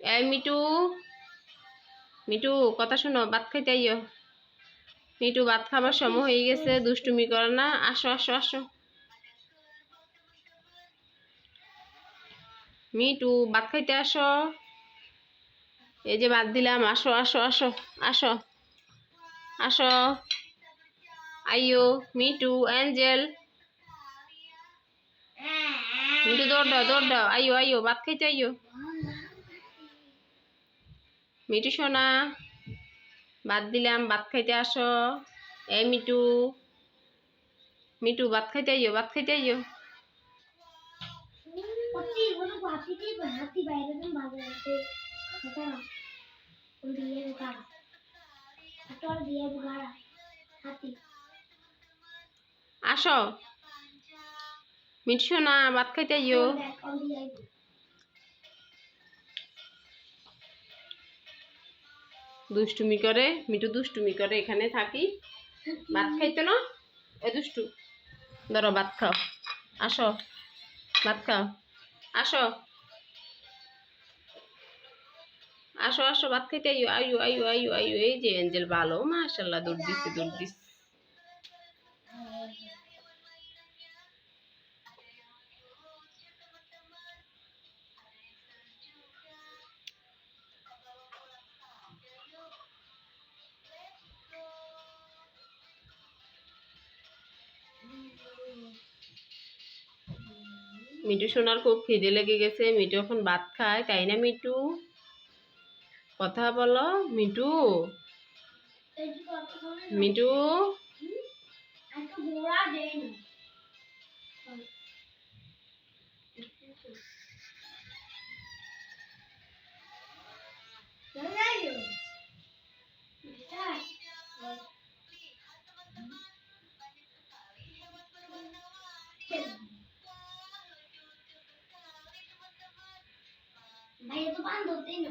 এই me too me too কথা শোনো, ভাত খাইতে আইও মিটু ভাত খাবার সময় হয়ে গেছে, দুষ্টুমি করে না। আসো আসো আসো। মিটু ভাত খাইতে আসো। এই যে ভাত দিলাম, আসো আসো আসো আসো। আসো। আইও মিটু অ্যাঞ্জেল। মিটু দৌড় দাও দৌড় দাও। আইও আইও ভাত খাইতে আইও মিটু সোনা ভাত দিলাম ভাত খাইতে আসো। এ মিটু মিটু ভাত খাইতে আইও ভাত খাইতে আইও আসো। মিটু সোনা ভাত খাইতে আইও দুষ্টুমি করে, মিঠু দুষ্টুমি করে, এখানে থাকি। ভাত খাইতো না? এ দুষ্টু। ধরো, ভাত খাও। আসো, ভাত খাও। আসো। আসো আসো, ভাত খাইতে আইও আইও আইও আইও আইও। এই যে, এঞ্জেল ভালো মাশাল্লাহ দৌড় দিচ্ছে দৌড় দিচ্ছে মিটু সোনার খুব খিদে লেগে গেছে। মিটু এখন ভাত খায়, তাই না মিটু কথা বলো মিটু মিটু 哎呀，这饭都定了